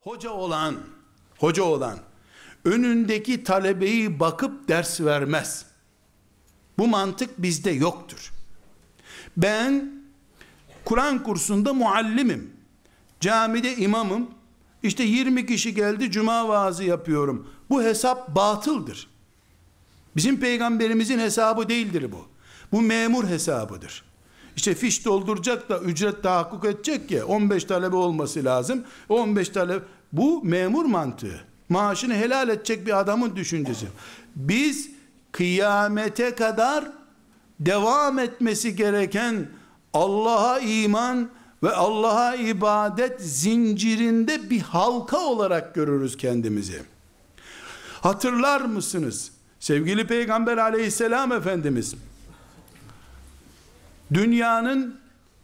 hoca olan, hoca olan önündeki talebeyi bakıp ders vermez. Bu mantık bizde yoktur. Ben Kur'an kursunda muallimim. Camide imamım. İşte 20 kişi geldi cuma vaazı yapıyorum. Bu hesap batıldır. Bizim peygamberimizin hesabı değildir bu. Bu memur hesabıdır. İşte fiş dolduracak da ücret tahakkuk edecek ya 15 talebe olması lazım. 15 talebe bu memur mantığı. Maaşını helal edecek bir adamın düşüncesi. Biz kıyamete kadar devam etmesi gereken Allah'a iman ve Allah'a ibadet zincirinde bir halka olarak görürüz kendimizi. Hatırlar mısınız? Sevgili Peygamber aleyhisselam Efendimiz dünyanın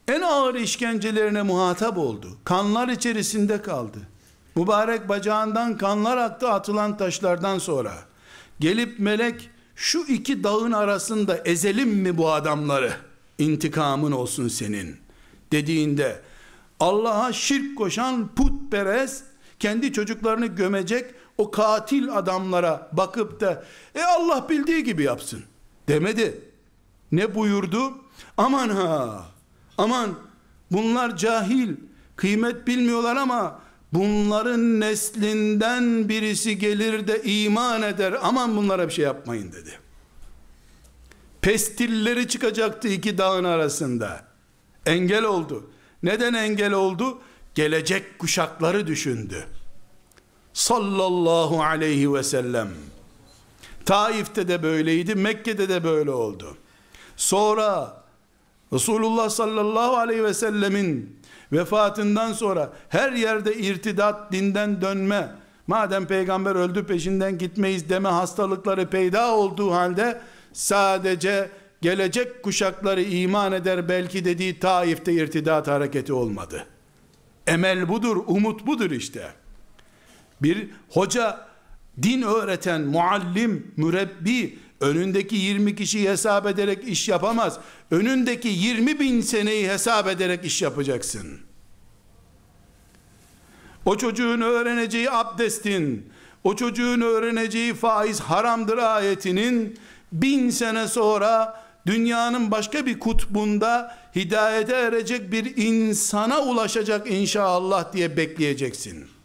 en ağır işkencelerine muhatap oldu. Kanlar içerisinde kaldı. Mübarek bacağından kanlar aktı atılan taşlardan sonra. Gelip melek şu iki dağın arasında ezelim mi bu adamları? İntikamın olsun senin. Dediğinde Allah'a şirk koşan putperest kendi çocuklarını gömecek o katil adamlara bakıp da e Allah bildiği gibi yapsın demedi. Ne buyurdu? Aman ha aman bunlar cahil kıymet bilmiyorlar ama bunların neslinden birisi gelir de iman eder aman bunlara bir şey yapmayın dedi. Pestilleri çıkacaktı iki dağın arasında. Engel oldu. Neden engel oldu? Gelecek kuşakları düşündü. Sallallahu aleyhi ve sellem. Taif'te de böyleydi, Mekke'de de böyle oldu. Sonra Resulullah sallallahu aleyhi ve sellemin vefatından sonra her yerde irtidat, dinden dönme, madem peygamber öldü peşinden gitmeyiz deme hastalıkları peyda olduğu halde sadece gelecek kuşakları iman eder belki dediği Taif'te irtidat hareketi olmadı. Emel budur, umut budur işte. Bir hoca, din öğreten, muallim, mürebbi, önündeki 20 kişiyi hesap ederek iş yapamaz. Önündeki 20 bin seneyi hesap ederek iş yapacaksın. O çocuğun öğreneceği abdestin, o çocuğun öğreneceği faiz haramdır ayetinin bin sene sonra dünyanın başka bir kutbunda hidayete erecek bir insana ulaşacak inşallah diye bekleyeceksin.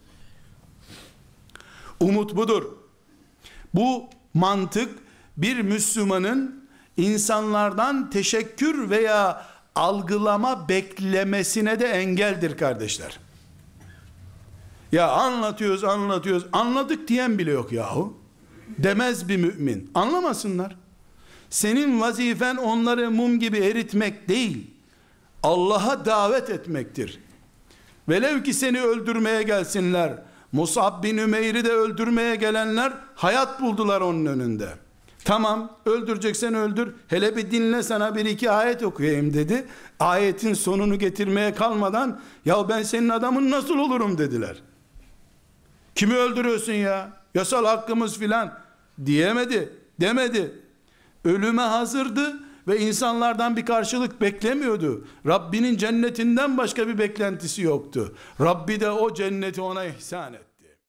Umut budur. Bu mantık bir Müslümanın insanlardan teşekkür veya algılama beklemesine de engeldir kardeşler. Ya anlatıyoruz anlatıyoruz anladık diyen bile yok yahu. Demez bir mümin. Anlamasınlar. Senin vazifen onları mum gibi eritmek değil. Allah'a davet etmektir. Velev ki seni öldürmeye gelsinler. Musab bin Ümeyr'i de öldürmeye gelenler hayat buldular onun önünde. Tamam öldüreceksen öldür. Hele bir dinle sana bir iki ayet okuyayım dedi. Ayetin sonunu getirmeye kalmadan ya ben senin adamın nasıl olurum dediler. Kimi öldürüyorsun ya? Yasal hakkımız filan diyemedi, demedi. Ölüme hazırdı ve insanlardan bir karşılık beklemiyordu. Rabbinin cennetinden başka bir beklentisi yoktu. Rabbi de o cenneti ona ihsan etti.